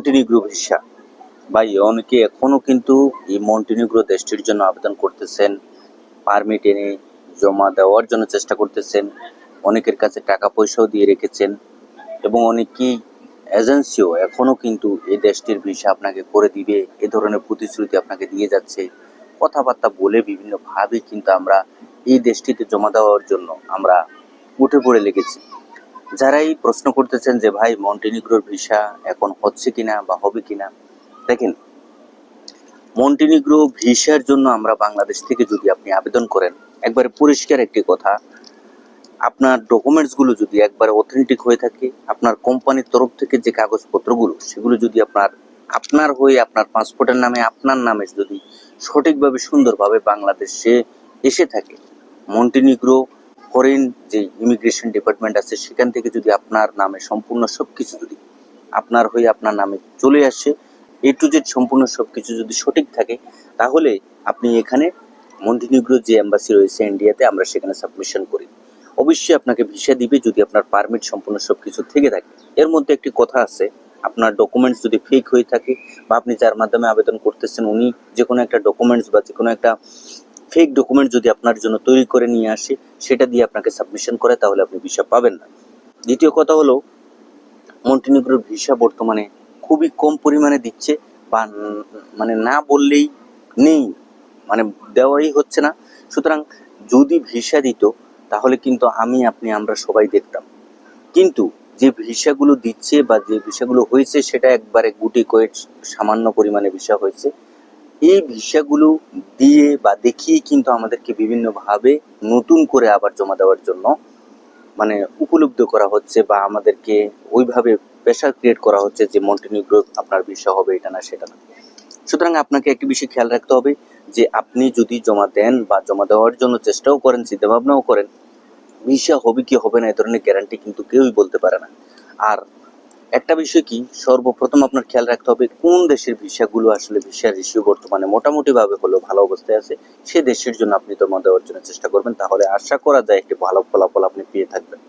Montenegro visa ভাই, অনেকে এখনও কিন্তু এই মন্টিনিগ্রো দেশটির জন্য আবেদন করতেছেন, পারমিট এনে জমা দেওয়ার জন্য চেষ্টা করতেছেন, অনেকের কাছে টাকা পয়সাও দিয়ে রেখেছেন এবং অনেকেই এজেন্সিও এখনও কিন্তু এই দেশটির ভিসা আপনাকে করে দিবে, এ ধরনের প্রতিশ্রুতি আপনাকে দিয়ে যাচ্ছে। কথাবার্তা বলে বিভিন্নভাবে কিন্তু আমরা এই দেশটিতে জমা দেওয়ার জন্য আমরা উঠে পড়ে লেগেছি। যারাই প্রশ্ন করতেছেন যে, ভাই, মন্টিনিগ্রোর ভিসা এখন হচ্ছে কিনা বা হবে কিনা? দেখেন, মন্টিনিগ্রো ভিসার জন্য আমরা বাংলাদেশ থেকে যদি আপনি আবেদন করেন, একবারে পরিষ্কার একটি কথা, আপনার ডকুমেন্টসগুলো যদি একবারে অথেন্টিক হয়ে থাকে, আপনার কোম্পানির তরফ থেকে যে কাগজপত্রগুলো, সেগুলো যদি আপনার আপনার হয়ে আপনার পাসপোর্টের নামে, আপনার নামে যদি সঠিকভাবে সুন্দরভাবে বাংলাদেশে এসে থাকে, মন্টিনিগ্রো ফরেন যে ইমিগ্রেশন ডিপার্টমেন্ট আছে, সেখান থেকে যদি আপনার নামে সম্পূর্ণ সব কিছু যদি আপনার হয়ে আপনার নামে চলে আসে এ টু জেড সম্পূর্ণ সব কিছু যদি সঠিক থাকে, তাহলে আপনি এখানে মন্টিনিগ্রো যে এম্বাসি রয়েছে ইন্ডিয়াতে, আমরা সেখানে সাবমিশন করি। অবশ্যই আপনাকে ভিসা দিবে যদি আপনার পারমিট সম্পূর্ণ সব কিছু থেকে থাকে। এর মধ্যে একটি কথা আছে, আপনার ডকুমেন্টস যদি ফেক হয়ে থাকে বা আপনি যার মাধ্যমে আবেদন করতেছেন, উনি যে কোনো একটা ডকুমেন্টস বা যে কোনো একটা ফেক ডকুমেন্ট যদি আপনার জন্য তৈরি করে নিয়ে আসে, সেটা দিয়ে আপনাকে সাবমিশন করে, তাহলে আপনি ভিসা পাবেন না। দ্বিতীয় কথা হলো মন্টিনিগ্রোর ভিসা বর্তমানে খুবই কম পরিমাণে দিচ্ছে, বা মানে না বললেই নেই মানে দেওয়াই হচ্ছে না। সুতরাং যদি ভিসা দিত, তাহলে কিন্তু আমি, আপনি, আমরা সবাই দেখতাম। কিন্তু যে ভিসাগুলো দিচ্ছে বা যে ভিসাগুলো হয়েছে, সেটা একবারে গুটি কয়েক সামান্য পরিমাণে ভিসা হয়েছে। এই ভিসাগুলো দিয়ে বা দেখিয়ে কিন্তু আমাদেরকে বিভিন্নভাবে নতুন করে আবার জমা দেওয়ার জন্য মানে উপলব্ধ করা হচ্ছে বা আমাদেরকে ওইভাবে প্রেশার ক্রিয়েট করা হচ্ছে যে মন্টিনিগ্রো আপনার ভিসা হবে এটা না, সেটা না। সুতরাং আপনাকে একটি বিষয় খেয়াল রাখতে হবে যে আপনি যদি জমা দেন বা জমা দেওয়ার জন্য চেষ্টাও করেন, চিন্তাভাবনাও করেন ভিসা হবে কি হবে না, এ ধরনের গ্যারান্টি কিন্তু কেউই বলতে পারে না। আর একটা বিষয় কি? সর্বপ্রথম আপনার খেয়াল রাখতে হবে কোন দেশের ভিসাগুলো আসলে ভিসার রেশিও বর্তমানে মোটামুটি ভাবে হলেও ভালো অবস্থায় আছে। সে দেশের জন্য আপনি জমা দেওয়ার জন্য চেষ্টা করবেন। তাহলে আশা করা যায় একটি ভালো ফলাফল আপনি পেয়ে থাকবেন।